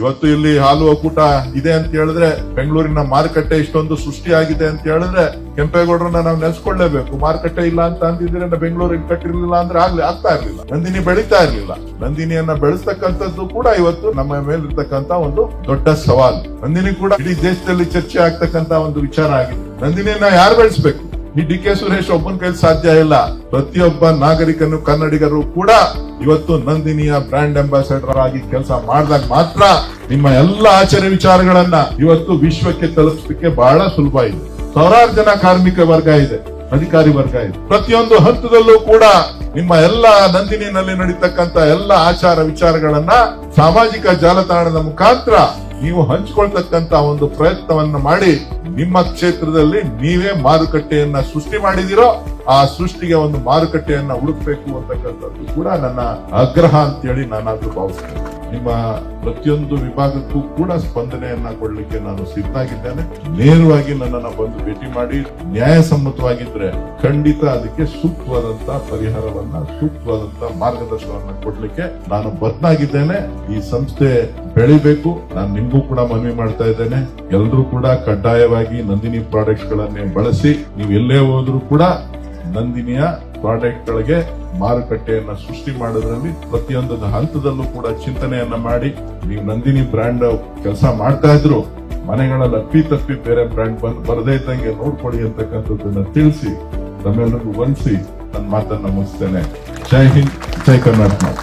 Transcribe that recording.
ಇವತ್ತು ಇಲ್ಲಿ ಹಾಲು ಒಕ್ಕೂಟ ಇದೆ ಅಂತ ಹೇಳಿದ್ರೆ ಬೆಂಗಳೂರಿನ ಮಾರುಕಟ್ಟೆ ಇಷ್ಟೊಂದು ಸೃಷ್ಟಿಯಾಗಿದೆ ಅಂತ ಹೇಳಿದ್ರೆ ಕೆಂಪೇಗೌಡರನ್ನ ನಾವು ನೆನೆಸ್ಕೊಳ್ಳೇಬೇಕು. ಮಾರುಕಟ್ಟೆ ಇಲ್ಲ ಅಂತ ಅಂದಿದ್ರೆ ಬೆಂಗಳೂರಿಗೆ ಕಟ್ಟಿರ್ಲಿಲ್ಲ ಅಂದ್ರೆ ಆಗ್ಲಿ, ಆಗ್ತಾ ಇರ್ಲಿಲ್ಲ. ನಂದಿನಿ ಬೆಳೀತಾ ಇರ್ಲಿಲ್ಲ. ನಂದಿನಿಯನ್ನ ಬೆಳೆಸ್ತಕ್ಕಂಥದ್ದು ಕೂಡ ಇವತ್ತು ನಮ್ಮ ಮೇಲಿರ್ತಕ್ಕಂತ ಒಂದು ದೊಡ್ಡ ಸವಾಲು. ನಂದಿನಿ ಕೂಡ ಇಡೀ ದೇಶದಲ್ಲಿ ಚರ್ಚೆ ಆಗ್ತಕ್ಕಂತ ಒಂದು ವಿಚಾರ ಆಗಿದೆ. ನಂದಿನಿಯನ್ನ ಯಾರು ಬೆಳೆಸ್ಬೇಕು? ಈ ಡಿ ಕೆ ಸುರೇಶ್ ಒಬ್ಬನ ಕೈಲಿ ಸಾಧ್ಯ ಇಲ್ಲ. ಪ್ರತಿಯೊಬ್ಬ ನಾಗರಿಕನು ಕನ್ನಡಿಗರು ಕೂಡ ಇವತ್ತು ನಂದಿನಿಯ ಬ್ರಾಂಡ್ ಅಂಬಾಸಡರ್ ಆಗಿ ಕೆಲಸ ಮಾಡಿದಾಗ ಮಾತ್ರ ನಿಮ್ಮ ಎಲ್ಲ ಆಚರಣೆ ವಿಚಾರಗಳನ್ನ ಇವತ್ತು ವಿಶ್ವಕ್ಕೆ ತಲುಪಿಸಲಿಕ್ಕೆ ಬಹಳ ಸುಲಭ ಇದೆ. ಸಾವಿರಾರು ಜನ ಕಾರ್ಮಿಕ ವರ್ಗ ಇದೆ, ಅಧಿಕಾರಿ ವರ್ಗ ಇದೆ. ಪ್ರತಿಯೊಂದು ಹಂತದಲ್ಲೂ ಕೂಡ ನಿಮ್ಮ ಎಲ್ಲ ನಂದಿನಿನಲ್ಲಿ ನಡೀತಕ್ಕಂತ ಎಲ್ಲ ಆಚಾರ ವಿಚಾರಗಳನ್ನ ಸಾಮಾಜಿಕ ಜಾಲತಾಣದ ಮುಖಾಂತರ ನೀವು ಹಂಚಿಕೊಳ್ತಕ್ಕಂತ ಒಂದು ಪ್ರಯತ್ನವನ್ನ ಮಾಡಿ ನಿಮ್ಮ ಕ್ಷೇತ್ರದಲ್ಲಿ ನೀವೇ ಮಾರುಕಟ್ಟೆಯನ್ನ ಸೃಷ್ಟಿ ಮಾಡಿದಿರೋ ಆ ಸೃಷ್ಟಿಗೆ ಒಂದು ಮಾರುಕಟ್ಟೆಯನ್ನ ಹುಡುಕ್ಬೇಕು ಅಂತಕ್ಕಂಥದ್ದು ಕೂಡ ನನ್ನ ಆಗ್ರಹ ಅಂತೇಳಿ ನಾನಾದ್ರೂ ಭಾವಿಸ್ತೇನೆ. ನಿಮ್ಮ ಪ್ರತಿಯೊಂದು ವಿಭಾಗಕ್ಕೂ ಕೂಡ ಸ್ಪಂದನೆಯನ್ನ ಕೊಡ್ಲಿಕ್ಕೆ ನಾನು ಸಿದ್ಧಾಗಿದ್ದೇನೆ ನೇರವಾಗಿ ನನ್ನನ್ನ ಬಂದು ಭೇಟಿ ಮಾಡಿ, ನ್ಯಾಯಸಮ್ಮತವಾಗಿದ್ರೆ ಖಂಡಿತ ಅದಕ್ಕೆ ಸೂಕ್ತವಾದಂತ ಪರಿಹಾರವನ್ನ, ಸೂಕ್ತವಾದಂತ ಮಾರ್ಗದರ್ಶನವನ್ನ ಕೊಡ್ಲಿಕ್ಕೆ ನಾನು ಬದ್ನಾಗಿದ್ದೇನೆ ಈ ಸಂಸ್ಥೆ ಬೆಳಿಬೇಕು. ನಾನು ನಿಮಗೂ ಕೂಡ ಮನವಿ ಮಾಡ್ತಾ ಇದ್ದೇನೆ. ಎಲ್ಲರೂ ಕೂಡ ಕಡ್ಡಾಯವಾಗಿ ನಂದಿನಿ ಪ್ರಾಡಕ್ಟ್ಸ್ ಗಳನ್ನೇ ಬಳಸಿ, ನೀವು ಎಲ್ಲೇ ಹೋದ್ರೂ ಕೂಡ ನಂದಿನಿಯ ಪ್ರಾಡಕ್ಟ್ಗಳಿಗೆ ಮಾರುಕಟ್ಟೆಯನ್ನ ಸೃಷ್ಟಿ ಮಾಡೋದ್ರಲ್ಲಿ ಪ್ರತಿಯೊಂದು ಹಂತದಲ್ಲೂ ಕೂಡ ಚಿಂತನೆಯನ್ನ ಮಾಡಿ ನೀವು ನಂದಿನಿ ಬ್ರ್ಯಾಂಡ್ ಕೆಲಸ ಮಾಡ್ತಾ ಇದ್ರು, ಮನೆಗಳಲ್ಲಿ ಅಪ್ಪಿ ತಪ್ಪಿ ಬೇರೆ ಬ್ರ್ಯಾಂಡ್ ಬಂದು ಬರದೇ ಇದ್ದಂಗೆ ನೋಡ್ಕೊಡಿ ಅಂತಕ್ಕಂಥದ್ದನ್ನ ತಿಳಿಸಿ ತಮ್ಮೆಲ್ಲರಿಗೂ ವಂದಿಸಿ ನನ್ನ ಮಾತನ್ನ ಮುಗಿಸ್ತೇನೆ. ಜೈ ಹಿಂದ್, ಜೈ ಕರ್ನಾಟಕ.